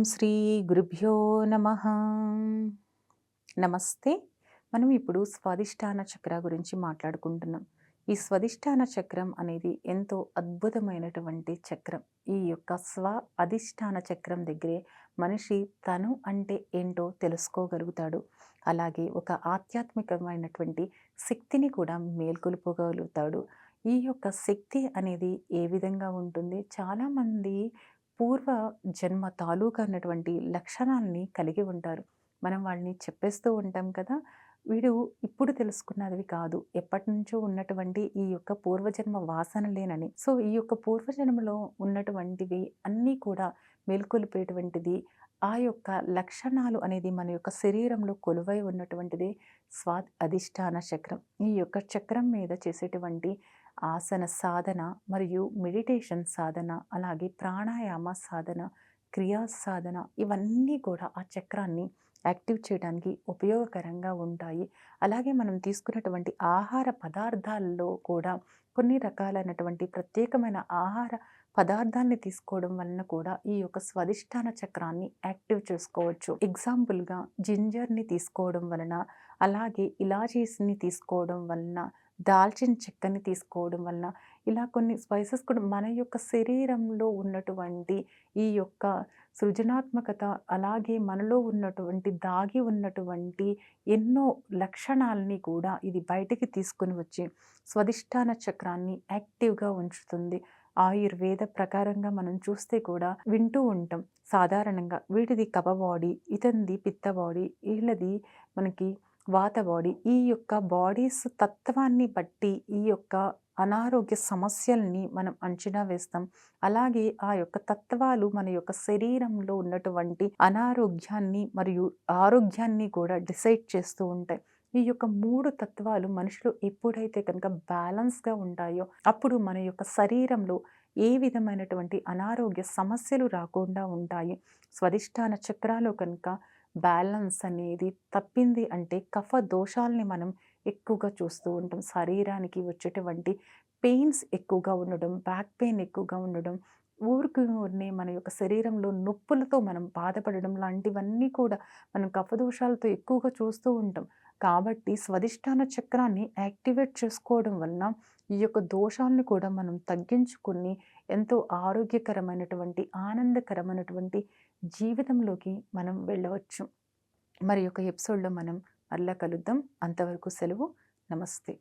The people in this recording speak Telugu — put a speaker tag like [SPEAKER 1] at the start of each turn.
[SPEAKER 1] ఓం శ్రీ గురుభ్యో నమ. నమస్తే. మనం ఇప్పుడు స్వాదిష్టాన చక్ర గురించి మాట్లాడుకుంటున్నాం. ఈ స్వధిష్టాన చక్రం అనేది ఎంతో అద్భుతమైనటువంటి చక్రం. ఈ యొక్క స్వ అధిష్టాన చక్రం దగ్గరే మనిషి తను అంటే ఏంటో తెలుసుకోగలుగుతాడు. అలాగే ఒక ఆధ్యాత్మికమైనటువంటి శక్తిని కూడా మేల్కొల్పగలుగుతాడు ఈ యొక్క శక్తి అనేది ఏ విధంగా ఉంటుంది? చాలామంది పూర్వ జన్మ తాలూకా అన్నటువంటి లక్షణాలని కలిగి ఉంటారు. మనం వాళ్ళని చెప్పేస్తూ ఉంటాం కదా వీడు ఇప్పుడు తెలుసుకున్నది కాదు. ఎప్పటి నుంచో ఉన్నటువంటి ఈ యొక్క పూర్వజన్మ వాసన లేనని సో ఈ యొక్క పూర్వజన్మలో ఉన్నటువంటివి అన్నీ కూడా మేల్కొలిపేటువంటిది ఆ యొక్క లక్షణాలు అనేది మన యొక్క శరీరంలో కొలువై ఉన్నటువంటిది స్వా అధిష్టాన చక్రం. ఈ యొక్క చక్రం మీద చేసేటువంటి ఆసన సాధన మరియు మెడిటేషన్ సాధన అలాగే ప్రాణాయామ సాధన క్రియా సాధన ఇవన్నీ కూడా ఆ చక్రాన్ని యాక్టివ్ చేయడానికి ఉపయోగకరంగా ఉంటాయి. అలాగే మనం తీసుకున్నటువంటి ఆహార పదార్థాల్లో కూడా కొన్ని రకాలైనటువంటి ప్రత్యేకమైన ఆహార పదార్థాన్ని తీసుకోవడం వలన కూడా ఈ యొక్క స్వధిష్టాన చక్రాన్ని యాక్టివ్ చేసుకోవచ్చు. ఎగ్జాంపుల్గా జింజర్ని తీసుకోవడం వలన అలాగే ఇలాచీస్ని తీసుకోవడం వలన దాల్చిన చెక్కని తీసుకోవడం వలన ఇలా కొన్ని స్పైసెస్ కూడా మన యొక్క శరీరంలో ఉన్నటువంటి ఈ యొక్క సృజనాత్మకత అలాగే మనలో ఉన్నటువంటి దాగి ఉన్నటువంటి ఎన్నో లక్షణాలని కూడా ఇది బయటికి తీసుకుని వచ్చి స్వధిష్టాన చక్రాన్ని యాక్టివ్గా ఉంచుతుంది. ఆయుర్వేద ప్రకారంగా మనం చూస్తే కూడా వింటూ ఉంటాం. సాధారణంగా వీటిది కప బాడీ ఇతంది పిత్త బాడీ వీళ్ళది మనకి వాత బాడీ. ఈ యొక్క బాడీస్ తత్వాన్ని బట్టి ఈ యొక్క అనారోగ్య సమస్యల్ని మనం అంచనా వేస్తాం. అలాగే ఆ యొక్క తత్వాలు మన యొక్క శరీరంలో ఉన్నటువంటి అనారోగ్యాన్ని మరియు ఆరోగ్యాన్ని కూడా డిసైడ్ చేస్తూ ఉంటాయి. ఈ యొక్క మూడు తత్వాలు మనుషులు ఎప్పుడైతే కనుక బ్యాలెన్స్గా ఉంటాయో అప్పుడు మన యొక్క శరీరంలో ఏ విధమైనటువంటి అనారోగ్య సమస్యలు రాకుండా ఉంటాయి. స్వధిష్టాన చక్రాలు కనుక బ్యాలెన్స్ అనేది తప్పింది అంటే కఫ దోషాలని మనం ఎక్కువగా చూస్తూ ఉంటాం. శరీరానికి వచ్చేటువంటి పెయిన్స్ ఎక్కువగా ఉండడం బ్యాక్ పెయిన్ ఎక్కువగా ఉండడం ఊరికి మన యొక్క శరీరంలో నొప్పులతో మనం బాధపడడం లాంటివన్నీ కూడా మనం కఫదోషాలతో ఎక్కువగా చూస్తూ ఉంటాం. కాబట్టి స్వధిష్టాన చక్రాన్ని యాక్టివేట్ చేసుకోవడం వలన ఈ యొక్క దోషాలను కూడా మనం తగ్గించుకుని ఎంతో ఆరోగ్యకరమైనటువంటి ఆనందకరమైనటువంటి జీవితంలోకి మనం వెళ్ళవచ్చు. మరి యొక్క ఎపిసోడ్లో మనం మరలా కలుద్దాం. అంతవరకు సెలవు. నమస్తే.